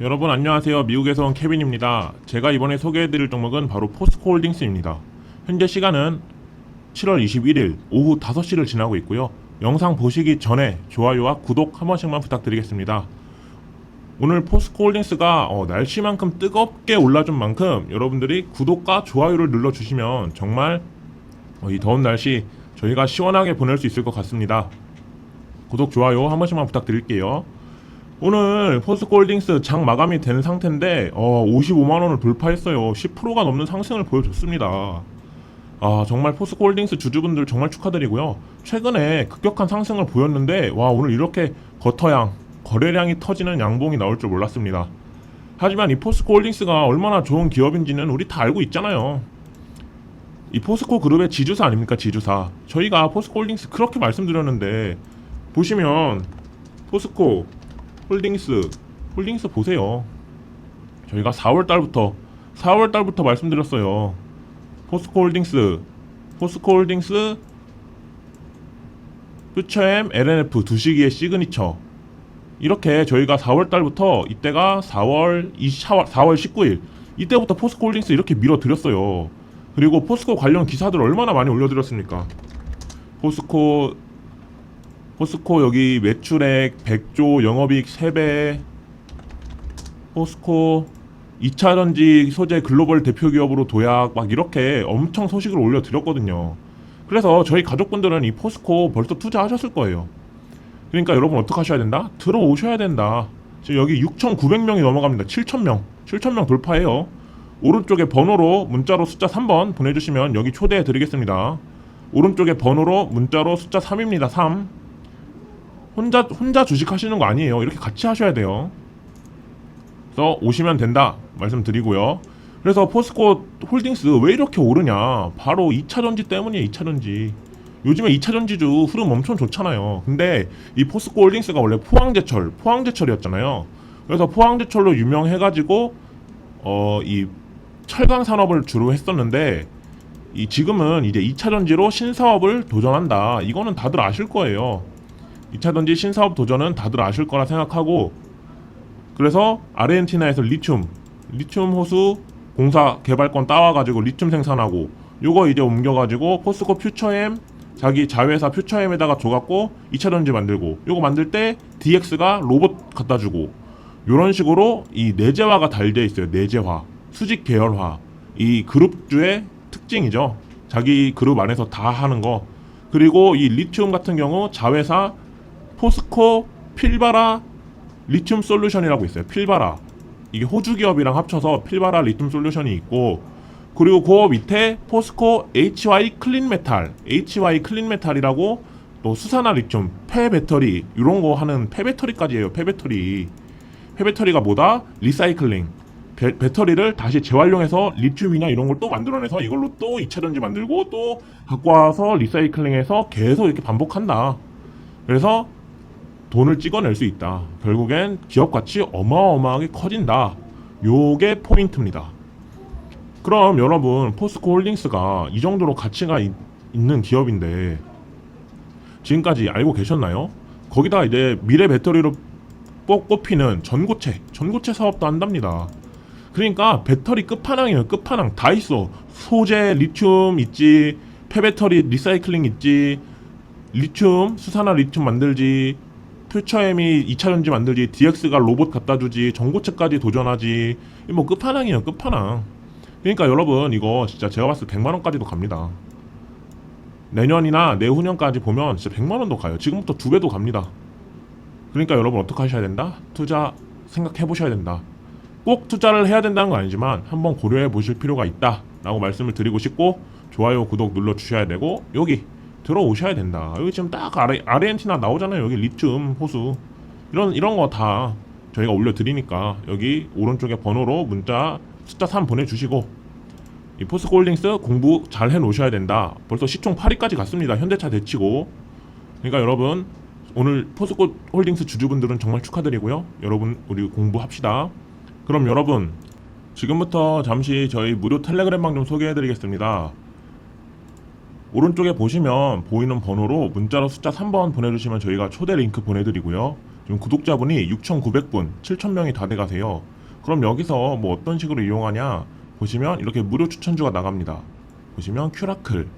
여러분 안녕하세요. 미국에서 온 케빈입니다. 제가 이번에 소개해드릴 종목은 바로 포스코 홀딩스입니다. 현재 시간은 7월 21일 오후 5시를 지나고 있고요. 영상 보시기 전에 좋아요와 구독 한 번씩만 부탁드리겠습니다. 오늘 포스코 홀딩스가 어, 날씨만큼 뜨겁게 올라준 만큼 여러분들이 구독과 좋아요를 눌러주시면 정말 어, 이 더운 날씨 저희가 시원하게 보낼 수 있을 것 같습니다. 구독, 좋아요 한 번씩만 부탁드릴게요. 오늘 포스코홀딩스 장 마감이 된 상태인데 어, 55만 원을 돌파했어요. 10%가 넘는 상승을 보여줬습니다. 아 정말 포스코홀딩스 주주분들 정말 축하드리고요. 최근에 급격한 상승을 보였는데 와 오늘 이렇게 거터양 거래량이 터지는 양봉이 나올 줄 몰랐습니다. 하지만 이 포스코홀딩스가 얼마나 좋은 기업인지는 우리 다 알고 있잖아요. 이 포스코 그룹의 지주사 아닙니까 지주사. 저희가 포스코홀딩스 그렇게 말씀드렸는데 보시면 포스코 홀딩스 홀딩스 보세요. 저희가 4월 달부터 4월 달부터 말씀드렸어요. 포스코 홀딩스 포스코 홀딩스 퓨처엠 LNF 두 시기의 시그니처 이렇게 저희가 4월 달부터 이때가 4월 24월 4월 19일 이때부터 포스코 홀딩스 이렇게 밀어드렸어요. 그리고 포스코 관련 기사들 얼마나 많이 올려드렸습니까? 포스코 포스코 여기 매출액 100조 영업이익 3배 포스코 2차 전지 소재 글로벌 대표 기업으로 도약 막 이렇게 엄청 소식을 올려드렸거든요. 그래서 저희 가족분들은 이 포스코 벌써 투자하셨을 거예요. 그러니까 여러분 어떻게 하셔야 된다? 들어오셔야 된다. 지금 여기 6,900명이 넘어갑니다. 7,000명. 7,000명 돌파해요. 오른쪽에 번호로 문자로 숫자 3번 보내주시면 여기 초대해 드리겠습니다. 오른쪽에 번호로 문자로 숫자 3입니다. 3. 혼자 혼자 주식 하시는 거 아니에요. 이렇게 같이 하셔야 돼요. 그래서 오시면 된다 말씀드리고요. 그래서 포스코 홀딩스 왜 이렇게 오르냐? 바로 2차 전지 때문이에요. 2차 전지. 요즘에 2차 전지주 흐름 엄청 좋잖아요. 근데 이 포스코 홀딩스가 원래 포항제철, 포항제철이었잖아요. 그래서 포항제철로 유명해가지고 어 이 철강 산업을 주로 했었는데 이 지금은 이제 2차 전지로 신사업을 도전한다. 이거는 다들 아실 거예요. 2차 전지 신사업 도전은 다들 아실 거라 생각하고 그래서 아르헨티나에서 리튬 리튬 호수 공사 개발권 따와가지고 리튬 생산하고 요거 이제 옮겨가지고 포스코 퓨처엠 자기 자회사 퓨처엠에다가 줘갖고 2차 전지 만들고 요거 만들 때 DX가 로봇 갖다 주고 요런 식으로 이 내재화가 달려 있어요. 내재화 수직 계열화. 이 그룹주의 특징이죠. 자기 그룹 안에서 다 하는 거. 그리고 이 리튬 같은 경우 자회사 포스코 필바라 리튬 솔루션이라고 있어요. 필바라. 이게 호주 기업이랑 합쳐서 필바라 리튬 솔루션이 있고 그리고 그 밑에 포스코 HY 클린 메탈, HY 클린 메탈이라고 또 수산화 리튬, 폐 배터리 이런 거 하는 폐 배터리까지예요. 폐 배터리. 폐 배터리가 뭐다? 리사이클링. 배, 배터리를 다시 재활용해서 리튬이나 이런 걸 또 만들어내서 이걸로 또 2차 전지 만들고 또 갖고 와서 리사이클링해서 계속 이렇게 반복한다. 그래서 돈을 찍어낼 수 있다. 결국엔 기업 가치 어마어마하게 커진다. 요게 포인트입니다. 그럼 여러분 포스코 홀딩스가 이 정도로 가치가 있, 는 기업인데 지금까지 알고 계셨나요? 거기다 이제 미래 배터리로 뽑- 꼽히는 전고체, 전고체 사업도 한답니다. 그러니까 배터리 끝판왕이에요. 끝판왕 다 있어. 소재 리튬 있지, 폐배터리 리사이클링 있지, 리튬 수산화 리튬 만들지, 퓨처엠이 2차 전지 만들지, DX가 로봇 갖다 주지, 전고체까지 도전하지. 이뭐 끝판왕이에요. 끝판왕. 그러니까 여러분 이거 진짜 제가 봤을 때 100만 원까지도 갑니다. 내년이나 내후년까지 보면 진짜 100만 원도 가요. 지금부터 두 배도 갑니다. 그러니까 여러분 어떻게 하셔야 된다? 투자 생각해 보셔야 된다. 꼭 투자를 해야 된다는 건 아니지만 한번 고려해 보실 필요가 있다 라고 말씀을 드리고 싶고 좋아요, 구독 눌러 주셔야 되고 여기 들어오셔야 된다. 여기 지금 딱 아르, 아르헨티나 나오잖아요. 여기 리튬 호수 이런 이런 거 다 저희가 올려 드리니까 여기 오른쪽에 번호로 문자 숫자 3 보내주시고 이 포스코 홀딩스 공부 잘 해놓으셔야 된다. 벌써 시총 8위까지 갔습니다. 현대차 대치고. 그러니까 여러분 오늘 포스코 홀딩스 주주분들은 정말 축하드리고요. 여러분 우리 공부합시다. 그럼 여러분 지금부터 잠시 저희 무료 텔레그램 방 좀 소개해드리겠습니다. 오른쪽에 보시면 보이는 번호로 문자로 숫자 3번 보내주시면 저희가 초대 링크 보내드리고요. 지금 구독자분이 6,900분, 7,000명이 다 돼가세요. 그럼 여기서 뭐 어떤 식으로 이용하냐? 보시면 이렇게 무료 추천주가 나갑니다. 보시면 큐라클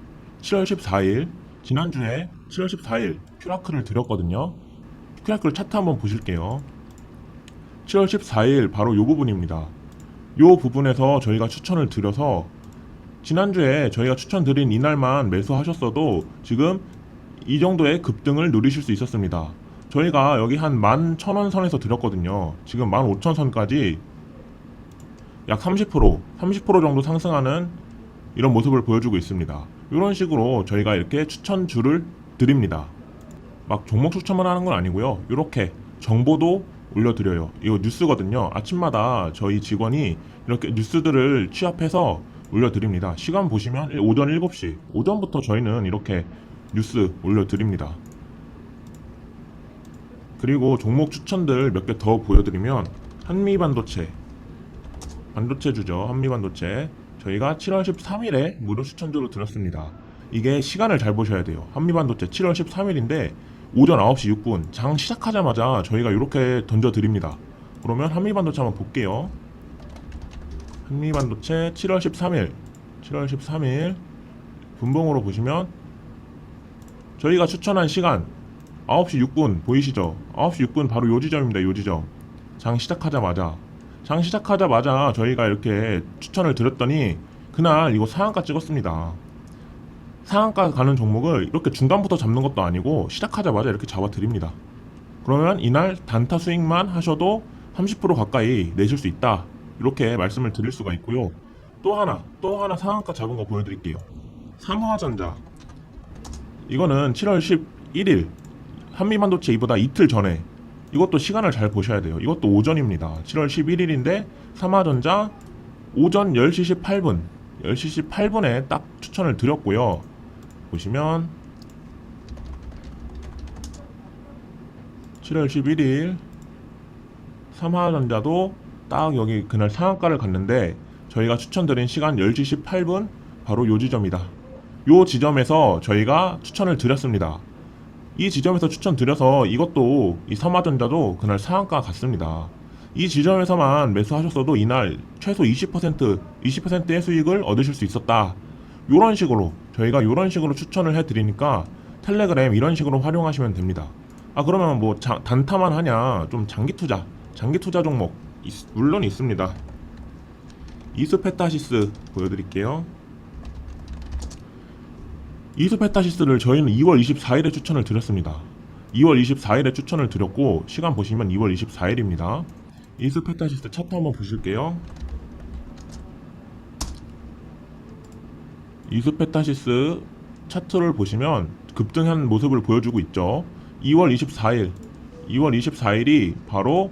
7월 14일 지난주에 7월 14일 큐라클을 드렸거든요. 큐라클 차트 한번 보실게요. 7월 14일 바로 요 부분입니다. 요 부분에서 저희가 추천을 드려서 지난주에 저희가 추천드린 이날만 매수하셨어도 지금 이 정도의 급등을 누리실 수 있었습니다. 저희가 여기 한 11,000원 선에서 드렸거든요. 지금 15,000선까지 약 30%, 30% 정도 상승하는 이런 모습을 보여주고 있습니다. 이런 식으로 저희가 이렇게 추천주를 드립니다. 막 종목 추천만 하는 건 아니고요. 이렇게 정보도 올려드려요. 이거 뉴스거든요. 아침마다 저희 직원이 이렇게 뉴스들을 취합해서 올려드립니다. 시간 보시면 오전 7시, 오전부터 저희는 이렇게 뉴스 올려드립니다. 그리고 종목 추천들 몇 개 더 보여드리면 한미반도체, 반도체 주죠. 한미반도체. 저희가 7월 13일에 무료 추천주로 드렸습니다. 이게 시간을 잘 보셔야 돼요. 한미반도체 7월 13일인데 오전 9시 6분 장 시작하자마자 저희가 이렇게 던져드립니다. 그러면 한미반도체 한번 볼게요. 한미반도체 7월 13일 7월 13일 분봉으로 보시면 저희가 추천한 시간 9시 6분 보이시죠? 9시 6분 바로 요 지점입니다. 요 지점. 장 시작하자마자 장 시작하자마자 저희가 이렇게 추천을 드렸더니 그날 이거 상한가 찍었습니다. 상한가 가는 종목을 이렇게 중간부터 잡는 것도 아니고 시작하자마자 이렇게 잡아 드립니다. 그러면 이날 단타 수익만 하셔도 30% 가까이 내실 수 있다. 이렇게 말씀을 드릴 수가 있고요. 또 하나, 또 하나 상한가 잡은 거 보여드릴게요. 삼화전자. 이거는 7월 11일 한미반도체 이보다 이틀 전에 이것도 시간을 잘 보셔야 돼요. 이것도 오전입니다. 7월 11일인데 삼화전자 오전 10시 18분 10시 18분에 딱 추천을 드렸고요. 보시면 7월 11일 삼화전자도 딱 여기 그날 상한가를 갔는데 저희가 추천드린 시간 10시 18분 바로 요 지점이다. 요 지점에서 저희가 추천을 드렸습니다. 이 지점에서 추천드려서 이것도 이 삼화전자도 그날 상한가 갔습니다. 이 지점에서만 매수하셨어도 이날 최소 20% 20%의 수익을 얻으실 수 있었다. 요런 식으로 저희가 요런 식으로 추천을 해드리니까 텔레그램 이런 식으로 활용하시면 됩니다. 아 그러면 뭐 자- 단타만 하냐? 좀 장기 투자, 장기 투자 종목 있- 물론 있습니다. 이스페타시스 보여드릴게요. 이스페타시스를 저희는 2월 24일에 추천을 드렸습니다. 2월 24일에 추천을 드렸고 시간 보시면 2월 24일입니다. 이스페타시스 차트 한번 보실게요. 이스페타시스 차트를 보시면 급등한 모습을 보여주고 있죠. 2월 24일, 2월 24일이 바로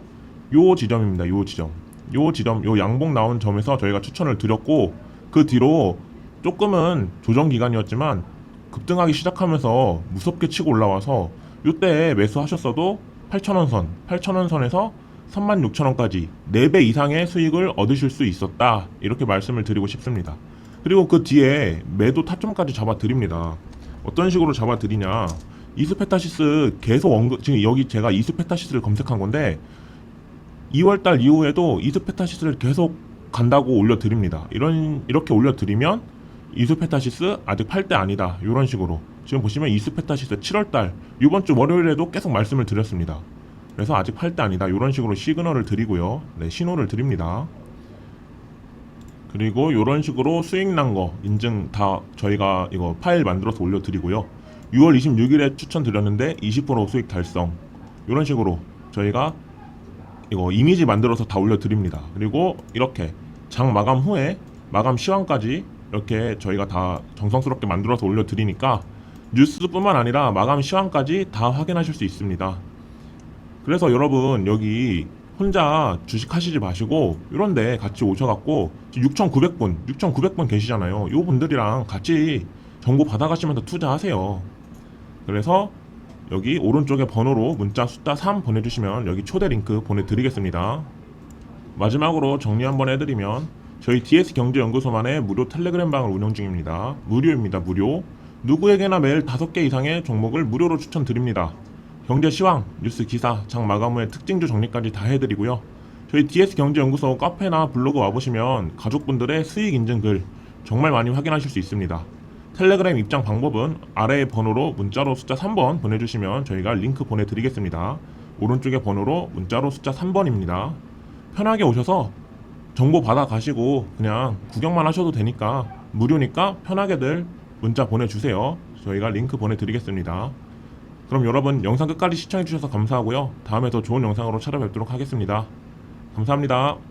요 지점입니다. 요 지점. 요 지점, 요 양봉 나온 점에서 저희가 추천을 드렸고 그 뒤로 조금은 조정 기간이었지만 급등하기 시작하면서 무섭게 치고 올라와서 요때 매수하셨어도 8,000원 선, 8,000원 선에서 36,000원까지 4배 이상의 수익을 얻으실 수 있었다. 이렇게 말씀을 드리고 싶습니다. 그리고 그 뒤에 매도 타점까지 잡아 드립니다. 어떤 식으로 잡아 드리냐? 이스페타시스 계속 언급 지금 여기 제가 이스페타시스를 검색한 건데 2월 달 이후에도 이스페타시스를 계속 간다고 올려 드립니다. 이런 이렇게 올려 드리면 이스페타시스 아직 팔 때 아니다. 이런 식으로 지금 보시면 이스페타시스 7월 달 이번 주 월요일에도 계속 말씀을 드렸습니다. 그래서 아직 팔 때 아니다. 이런 식으로 시그널을 드리고요. 네, 신호를 드립니다. 그리고 이런 식으로 수익 난 거 인증 다 저희가 이거 파일 만들어서 올려드리고요. 6월 26일에 추천드렸는데 20% 수익 달성. 이런 식으로 저희가 이거 이미지 만들어서 다 올려드립니다. 그리고 이렇게 장 마감 후에 마감 시황까지 이렇게 저희가 다 정성스럽게 만들어서 올려드리니까 뉴스뿐만 아니라 마감 시황까지 다 확인하실 수 있습니다. 그래서 여러분 여기 혼자 주식 하시지 마시고 이런데 같이 오셔갖고 6,900분, 6,900분 계시잖아요. 요 분들이랑 같이 정보 받아가시면서 투자하세요. 그래서 여기 오른쪽에 번호로 문자 숫자 3 보내주시면 여기 초대 링크 보내드리겠습니다. 마지막으로 정리 한번 해드리면 저희 DS 경제연구소만의 무료 텔레그램 방을 운영 중입니다. 무료입니다. 무료. 누구에게나 매일 5개 이상의 종목을 무료로 추천드립니다. 경제 시황, 뉴스 기사, 장 마감 후에 특징주 정리까지 다 해드리고요. 저희 DS 경제연구소 카페나 블로그 와보시면 가족분들의 수익 인증 글 정말 많이 확인하실 수 있습니다. 텔레그램 입장 방법은 아래의 번호로 문자로 숫자 3번 보내주시면 저희가 링크 보내드리겠습니다. 오른쪽의 번호로 문자로 숫자 3번입니다. 편하게 오셔서 정보 받아 가시고 그냥 구경만 하셔도 되니까 무료니까 편하게들 문자 보내주세요. 저희가 링크 보내드리겠습니다. 그럼 여러분 영상 끝까지 시청해주셔서 감사하고요. 다음에 더 좋은 영상으로 찾아뵙도록 하겠습니다. 감사합니다.